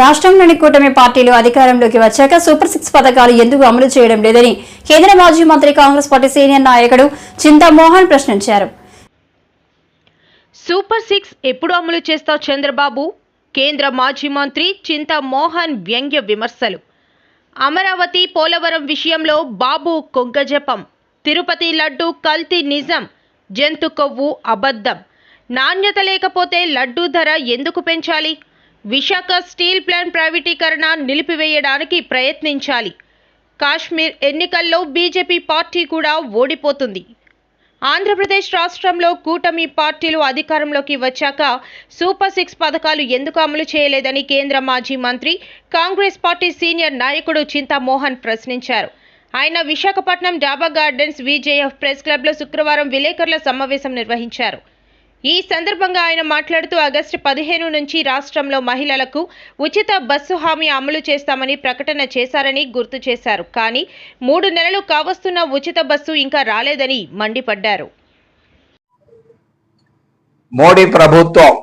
రాష్ట్రంలోని కూటమి పార్టీలు అధికారంలోకి వచ్చాక సూపర్ సిక్స్ పథకాలు ఎందుకు అమలు చేయడం లేదని కేంద్ర మాజీ మంత్రి కాంగ్రెస్ పార్టీ సీనియర్ నాయకుడు చింతామోహన్ ప్రశ్నించారు. సూపర్ సిక్స్ ఎప్పుడు అమలు చేస్తావు చంద్రబాబు? కేంద్ర మాజీ మంత్రి చింతమోహన్ వ్యంగ్య విమర్శలు. అమరావతి పోలవరం విషయంలో బాబు కొంగజపం తిరుపతి లడ్డు కల్తీ నిజం. జంతు కొవ్వు అబద్ధం. నాణ్యత లేకపోతే లడ్డూ ధర ఎందుకు పెంచాలి? విశాఖ స్టీల్ ప్లాంట్ ప్రైవేటీకరణ నిలిపివేయడానికి ప్రయత్నించాలి. కాశ్మీర్ ఎన్నికల్లో బీజేపీ పార్టీ కూడా ఓడిపోతుంది. ఆంధ్రప్రదేశ్ రాష్ట్రంలో కూటమి పార్టీలు అధికారంలోకి వచ్చాక సూపర్ సిక్స్ పథకాలు ఎందుకు అమలు చేయలేదని కేంద్ర మాజీ మంత్రి కాంగ్రెస్ పార్టీ సీనియర్ నాయకుడు చింతామోహన్ ప్రశ్నించారు. ఆయన విశాఖపట్నం డాబా గార్డెన్స్ విజేఎఫ్ ప్రెస్ క్లబ్లో శుక్రవారం విలేకరుల సమావేశం నిర్వహించారు. ఈ సందర్భంగా ఆయన మాట్లాడుతూ ఆగస్టు పదిహేను నుంచి రాష్ట్రంలో మహిళలకు ఉచిత బస్సు హామీ అమలు చేస్తామని ప్రకటన చేశారని గుర్తు చేశారు. కానీ మూడు నెలలు కావస్తున్న ఉచిత బస్సు ఇంకా రాలేదని మండిపడ్డారు. మోడీ ప్రభుత్వం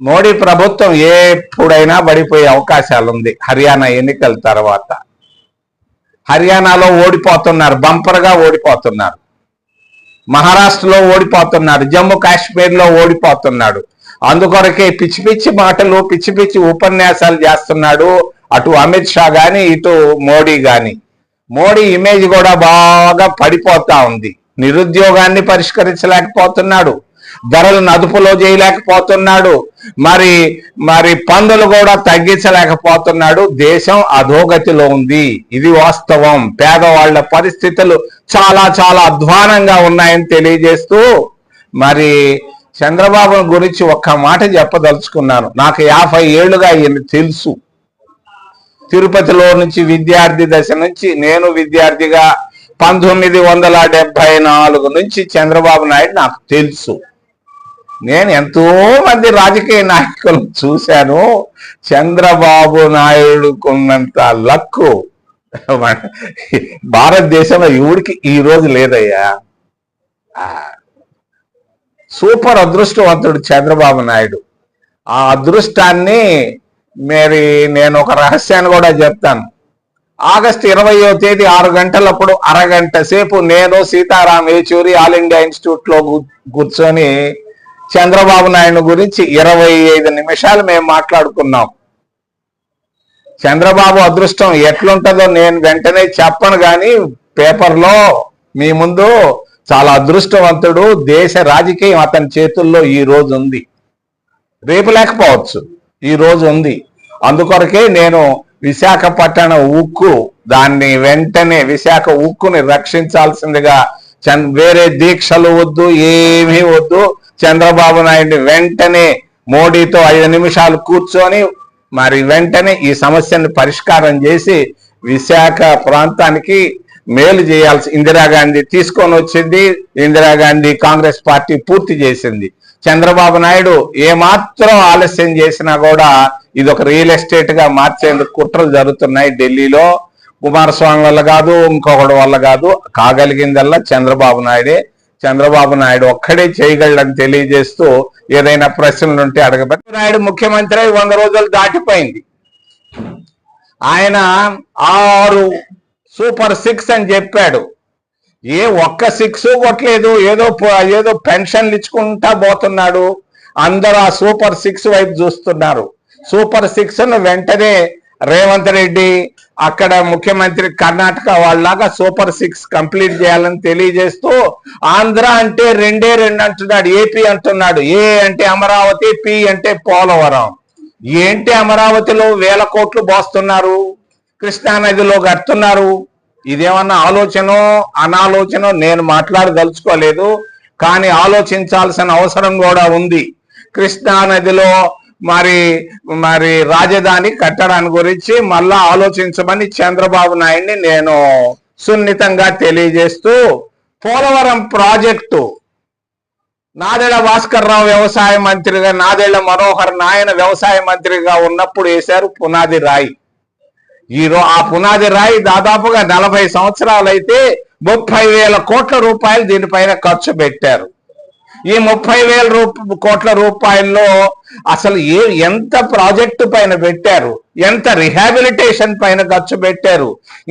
మోడీ ప్రభుత్వం ఎప్పుడైనా పడిపోయే అవకాశాలు ఉంది హర్యానా ఎన్నికల తర్వాత. హర్యానాలో ఓడిపోతున్నారు బంపర్గా ఓడిపోతున్నారు. మహారాష్ట్రలో ఓడిపోతున్నాడు జమ్మూ కాశ్మీర్లో ఓడిపోతున్నాడు. అందుకొరకే పిచ్చి పిచ్చి మాటలు పిచ్చి పిచ్చి ఉపన్యాసాలు చేస్తున్నాడు అటు అమిత్ షా గాని ఇటు మోడీ గాని. మోడీ ఇమేజ్ కూడా బాగా పడిపోతా ఉంది. నిరుద్యోగాన్ని పరిష్కరించలేకపోతున్నాడు. ధరలను అదుపులో చేయలేకపోతున్నాడు. మరి మరి పందులు కూడా తగ్గించలేకపోతున్నాడు. దేశం అధోగతిలో ఉంది. ఇది వాస్తవం. పేదవాళ్ళ పరిస్థితులు చాలా చాలా అధ్వానంగా ఉన్నాయని తెలియజేస్తూ మరి చంద్రబాబు గురించి ఒక్క మాట చెప్పదలుచుకున్నాను. నాకు యాభై ఏళ్ళుగా ఈయన తెలుసు. తిరుపతిలో నుంచి విద్యార్థి దశ నుంచి నేను విద్యార్థిగా పంతొమ్మిది వందల డెబ్బై నాలుగు నుంచి చంద్రబాబు నాయుడు నాకు తెలుసు. నేను ఎంతో మంది రాజకీయ నాయకులను చూశాను. చంద్రబాబు నాయుడుకున్నంత లక్కు భారతదేశంలో ఎవడికి ఈ రోజు లేదయ్యా? సూపర్ అదృష్టవంతుడు చంద్రబాబు నాయుడు. ఆ అదృష్టాన్ని మరి నేను ఒక రహస్యాన్ని కూడా చెప్తాను. ఆగస్టు ఇరవయో తేదీ ఆరు గంటలప్పుడు అరగంట సేపు నేను సీతారాం ఏచూరి ఆల్ ఇండియా ఇన్స్టిట్యూట్లో కూర్చొని చంద్రబాబు నాయుడు గురించి ఇరవై ఐదు నిమిషాలు మేము మాట్లాడుకున్నాం. చంద్రబాబు అదృష్టం ఎట్లుంటుందో నేను వెంటనే చెప్పను కానీ పేపర్లో మీ ముందు చాలా అదృష్టవంతుడు దేశ రాజకీయం అతని చేతుల్లో ఈ రోజు ఉంది. రేపు లేకపోవచ్చు. ఈ రోజు ఉంది. అందుకొరకే నేను విశాఖపట్టణ ఉక్కు దాన్ని వెంటనే విశాఖ ఉక్కుని రక్షించాల్సిందిగా చంద్ వేరే దీక్షలు వద్దు ఏమీ వద్దు. చంద్రబాబు నాయుడిని వెంటనే మోడీతో ఐదు నిమిషాలు కూర్చొని మరి వెంటనే ఈ సమస్యను పరిష్కారం చేసి విశాఖ ప్రాంతానికి మేలు చేయాల్సి ఇందిరాగాంధీ తీసుకొని వచ్చింది. ఇందిరాగాంధీ కాంగ్రెస్ పార్టీ పూర్తి చేసింది. చంద్రబాబు నాయుడు ఏమాత్రం ఆలస్యం చేసినా కూడా ఇది ఒక రియల్ ఎస్టేట్గా మార్చేందుకు కుట్రలు జరుగుతున్నాయి ఢిల్లీలో. కుమారస్వామి వల్ల కాదు ఇంకొకటి వల్ల కాదు. కాగలిగిందల్లా చంద్రబాబు నాయుడే. చంద్రబాబు నాయుడు ఒక్కడే చేయగలడని తెలియజేస్తూ ఏదైనా ప్రశ్నలు ఉంటే అడగబట్టి నాయుడు ముఖ్యమంత్రి అయి వంద రోజులు దాటిపోయింది. ఆయన ఆరు సూపర్ సిక్స్ అని చెప్పాడు. ఏ ఒక్క సిక్స్ కొట్టలేదు ఏదో ఏదో పెన్షన్లు ఇచ్చుకుంటా పోతున్నాడు. అందరూ ఆ సూపర్ సిక్స్ వైపు చూస్తున్నారు. సూపర్ సిక్స్ను వెంటనే రేవంత్ రెడ్డి అక్కడ ముఖ్యమంత్రి కర్ణాటక వాళ్ళలాగా సూపర్ సిక్స్ కంప్లీట్ చేయాలని తెలియజేస్తూ ఆంధ్ర అంటే రెండే రెండు అంటున్నాడు ఏపీ అంటున్నాడు. ఏ అంటే అమరావతి పి అంటే పోలవరం. ఏంటి అమరావతిలో వేల కోట్లు బోస్తున్నారు కృష్ణా నదిలో కడుతున్నారు. ఇదేమన్నా ఆలోచన అనాలోచన? నేను మాట్లాడదలుచుకోలేదు. కానీ ఆలోచించాల్సిన అవసరం కూడా ఉంది. కృష్ణా నదిలో మరి మరి రాజధాని కట్టడాన్ని గురించి మళ్ళా ఆలోచించమని చంద్రబాబు నాయుడిని నేను సున్నితంగా తెలియజేస్తూ పోలవరం ప్రాజెక్టు నాదెళ్ళ భాస్కర్ రావు వ్యవసాయ మంత్రిగా నాదెళ్ళ మనోహర్ నాయన వ్యవసాయ మంత్రిగా ఉన్నప్పుడు వేశారు పునాది రాయి. ఈరో ఆ పునాది రాయి దాదాపుగా నలభై సంవత్సరాలైతే ముప్పై వేల కోట్ల రూపాయలు దీనిపైన ఖర్చు పెట్టారు. ఈ ముప్పై వేల రూప కోట్ల రూపాయల్లో అసలు ఏ ఎంత ప్రాజెక్టు పైన పెట్టారు? ఎంత రిహాబిలిటేషన్ పైన ఖర్చు పెట్టారు?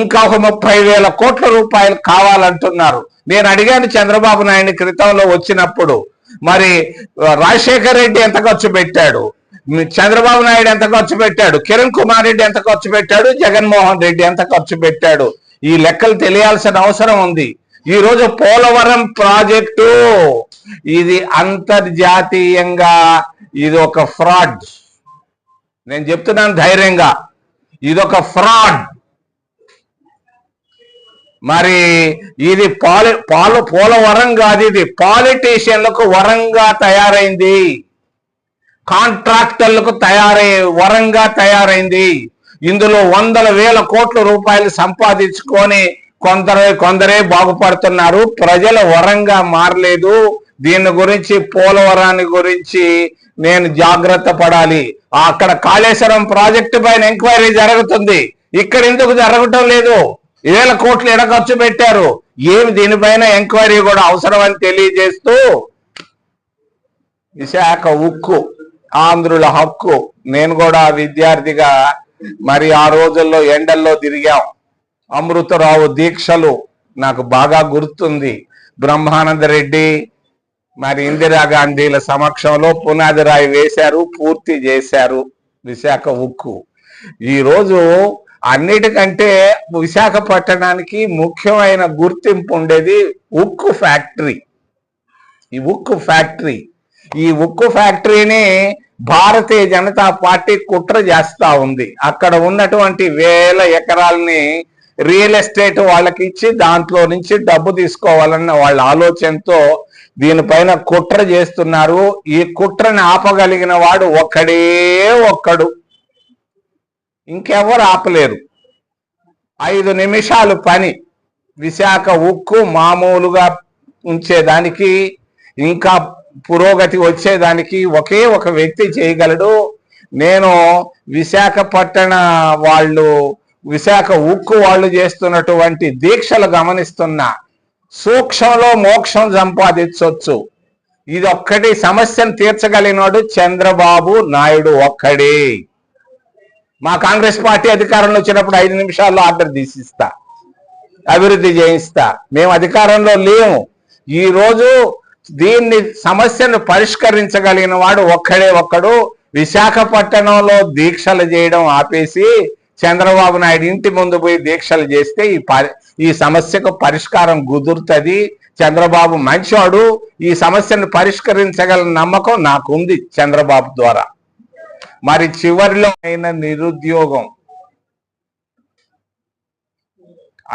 ఇంకా ఒక ముప్పై వేల కోట్ల రూపాయలు కావాలంటున్నారు. నేను అడిగాను చంద్రబాబు నాయుడు క్రితంలో వచ్చినప్పుడు మరి రాజశేఖర్ రెడ్డి ఎంత ఖర్చు పెట్టాడు? చంద్రబాబు నాయుడు ఎంత ఖర్చు పెట్టాడు? కిరణ్ కుమార్ రెడ్డి ఎంత ఖర్చు పెట్టాడు? జగన్మోహన్ రెడ్డి ఎంత ఖర్చు పెట్టాడు? ఈ లెక్కలు తెలియాల్సిన అవసరం ఉంది. ఈ రోజు పోలవరం ప్రాజెక్టు ఇది అంతర్జాతీయంగా ఇది ఒక ఫ్రాడ్. నేను చెప్తున్నాను ధైర్యంగా. ఇది ఒక ఫ్రాడ్. మరి ఇది పాలి పాలు పోలవరం కాదు ఇది. పాలిటీషియన్లకు వరంగా తయారైంది. కాంట్రాక్టర్లకు తయారై వరంగా తయారైంది. ఇందులో వందల వేల కోట్ల రూపాయలు సంపాదించుకొని కొందరే కొందరే బాగుపడుతున్నారు. ప్రజల వరంగా మారలేదు. దీని గురించి పోలవరాన్ని గురించి నేను జాగ్రత్త పడాలి. అక్కడ కాళేశ్వరం ప్రాజెక్టు పైన ఎంక్వైరీ జరుగుతుంది. ఇక్కడ ఎందుకు జరగటం లేదు? వేల కోట్లు ఎడ ఖర్చు పెట్టారు? ఏమి దీనిపైన ఎంక్వైరీ కూడా అవసరం అని తెలియజేస్తూ విశాఖ ఉక్కు ఆంధ్రుల హక్కు. నేను కూడా విద్యార్థిగా మరి ఆ రోజుల్లో ఎండల్లో తిరిగాం. అమృతరావు దీక్షలు నాకు బాగా గుర్తుంది. బ్రహ్మానంద రెడ్డి మరి ఇందిరాగాంధీల సమక్షంలో పునాది రాయి వేశారు పూర్తి చేశారు విశాఖ ఉక్కు. ఈరోజు అన్నిటికంటే విశాఖపట్టణానికి ముఖ్యమైన గుర్తింపు ఉండేది ఉక్కు ఫ్యాక్టరీ. ఈ ఉక్కు ఫ్యాక్టరీ. ఈ ఉక్కు ఫ్యాక్టరీని భారతీయ జనతా పార్టీ కుట్ర చేస్తా ఉంది. అక్కడ ఉన్నటువంటి వేల ఎకరాలని రియల్ ఎస్టేట్ వాళ్ళకి ఇచ్చి దాంట్లో నుంచి డబ్బు తీసుకోవాలన్న వాళ్ళ ఆలోచనతో దీనిపైన కుట్ర చేస్తున్నారు. ఈ కుట్రని ఆపగలిగిన వాడు ఒక్కడే ఒక్కడు. ఇంకెవరు ఆపలేరు. ఐదు నిమిషాలు పని. విశాఖ ఉక్కు మామూలుగా ఉంచేదానికి ఇంకా పురోగతి వచ్చేదానికి ఒకే ఒక వ్యక్తి చేయగలడు. నేను విశాఖపట్టణ వాళ్ళు విశాఖ ఉక్కు వాళ్ళు చేస్తున్నటువంటి దీక్షలు గమనిస్తున్నా. సూక్ష్మంలో మోక్షం సంపాదించవచ్చు ఇది ఒక్కటి సమస్యను తీర్చగలిగినాడు చంద్రబాబు నాయుడు ఒక్కడే. మా కాంగ్రెస్ పార్టీ అధికారంలో వచ్చినప్పుడు ఐదు నిమిషాల్లో ఆర్డర్ తీసిస్తా. అభివృద్ధి చేయిస్తా. మేము అధికారంలో లేము. ఈరోజు దీన్ని సమస్యను పరిష్కరించగలిగిన వాడు ఒక్కడే ఒక్కడు. విశాఖపట్టణంలో దీక్షలు చేయడం ఆపేసి చంద్రబాబు నాయుడు ఇంటి ముందు పోయి దీక్షలు చేస్తే ఈ ఈ సమస్యకు పరిష్కారం కుదురుతుంది. చంద్రబాబు మంచివాడు ఈ సమస్యను పరిష్కరించగల నమ్మకం నాకుంది చంద్రబాబు ద్వారా. మరి చివరిలో అయిన నిరుద్యోగం.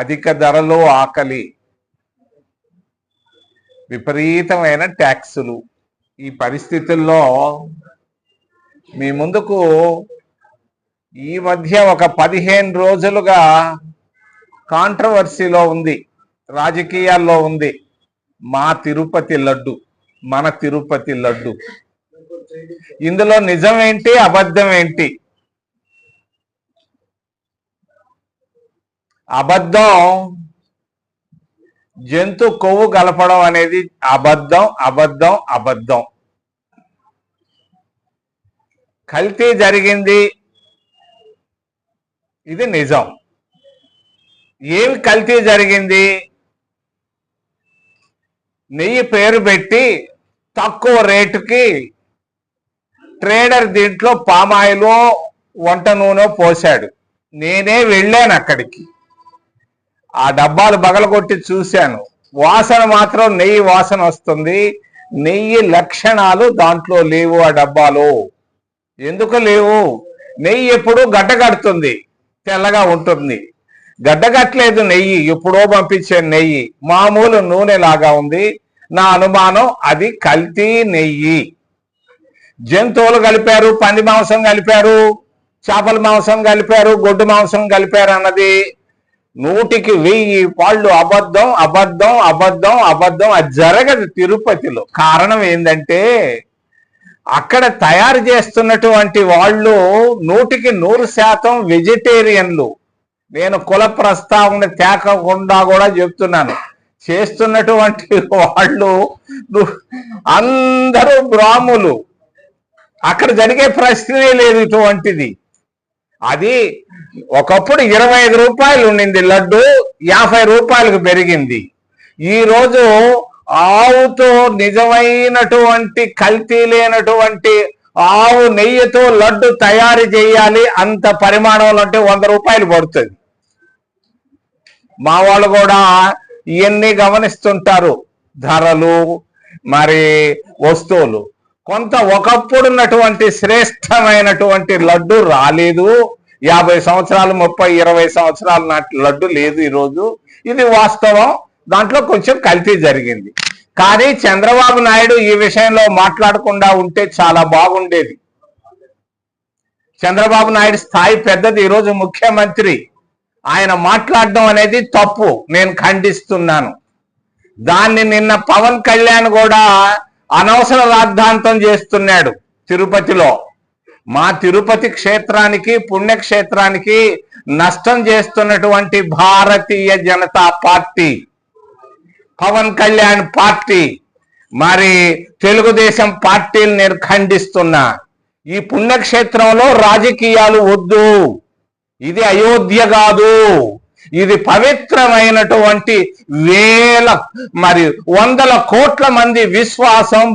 అధిక ధరలు ఆకలి. విపరీతమైన ట్యాక్సులు. ఈ పరిస్థితుల్లో మీ ముందుకు ఈ మధ్య ఒక పదిహేను రోజులుగా కాంట్రవర్సీలో ఉంది రాజకీయాల్లో ఉంది. మా తిరుపతి లడ్డు మన తిరుపతి లడ్డు. ఇందులో నిజం ఏంటి అబద్ధం ఏంటి అబద్ధం జంతు కొవ్వు కలపడం అనేది అబద్ధం అబద్ధం అబద్ధం. కల్తీ జరిగింది ఇది నిజం. ఏమి కల్తీ జరిగింది? నెయ్యి పేరు పెట్టి తక్కువ రేటుకి ట్రేడర్ దీంట్లో పామాయిల్ వంట నూనె పోశాడు. నేనే వెళ్ళాను అక్కడికి. ఆ డబ్బాలు బగలగొట్టి చూశాను. వాసన మాత్రం నెయ్యి వాసన వస్తుంది. నెయ్యి లక్షణాలు దాంట్లో లేవు ఆ డబ్బాలో. ఎందుకు లేవు? నెయ్యి ఎప్పుడు గడ్డగడుతుంది. తెల్లగా ఉంటుంది. గడ్డగట్లేదు నెయ్యి ఎప్పుడో పంపించే నెయ్యి మామూలు నూనె లాగా ఉంది. నా అనుమానం అది కల్తీ నెయ్యి. జంతువులు కలిపారు పంది మాంసం కలిపారు చేపల మాంసం కలిపారు గొడ్డు మాంసం కలిపారు అన్నది నూటికి వెయ్యి పాళ్ళు అబద్ధం అబద్ధం అబద్ధం అబద్ధం అది జరగదు తిరుపతిలో. కారణం ఏంటంటే అక్కడ తయారు చేస్తున్నటువంటి వాళ్ళు నూటికి నూరు శాతం వెజిటేరియన్లు. నేను కుల ప్రస్తావన తేకకుండా కూడా చెప్తున్నాను. చేస్తున్నటువంటి వాళ్ళు అందరూ బ్రాహ్ములు. అక్కడ జరిగే ప్రశ్నే లేదు ఇటువంటిది. అది ఒకప్పుడు ఇరవై ఐదు రూపాయలు ఉండింది లడ్డు యాభై రూపాయలకు పెరిగింది. ఈరోజు ఆవుతో నిజమైనటువంటి కల్తీ లేనటువంటి ఆవు నెయ్యితో లడ్డు తయారు చేయాలి అంత పరిమాణంలో అంటే వంద రూపాయలు పడుతుంది. మా వాళ్ళు కూడా ఇవన్నీ గమనిస్తుంటారు ధరలు మరి వస్తువులు. కొంత ఒకప్పుడున్నటువంటి శ్రేష్టమైనటువంటి లడ్డు రాలేదు. యాభై సంవత్సరాలు ముప్పై ఇరవై సంవత్సరాల నాటి లడ్డు లేదు ఈరోజు. ఇది వాస్తవం. దాంట్లో కొంచెం కల్తీ జరిగింది. కానీ చంద్రబాబు నాయుడు ఈ విషయంలో మాట్లాడకుండా ఉంటే చాలా బాగుండేది. చంద్రబాబు నాయుడు స్థాయి పెద్దది. ఈరోజు ముఖ్యమంత్రి. ఆయన మాట్లాడడం అనేది తప్పు. నేను ఖండిస్తున్నాను. దాన్ని నిన్న పవన్ కళ్యాణ్ కూడా అనవసర రాద్ధాంతం చేస్తున్నాడు తిరుపతిలో. మా తిరుపతి క్షేత్రానికి పుణ్యక్షేత్రానికి నష్టం చేస్తున్నటువంటి భారతీయ జనతా పార్టీ. పవన్ కళ్యాణ్ పార్టీ మరి తెలుగుదేశం పార్టీని నేను ఖండిస్తున్నా. ఈ పుణ్యక్షేత్రంలో రాజకీయాలు వద్దు. ఇది అయోధ్య కాదు. ఇది పవిత్రమైనటువంటి వేల మరి వందల కోట్ల మంది విశ్వాసం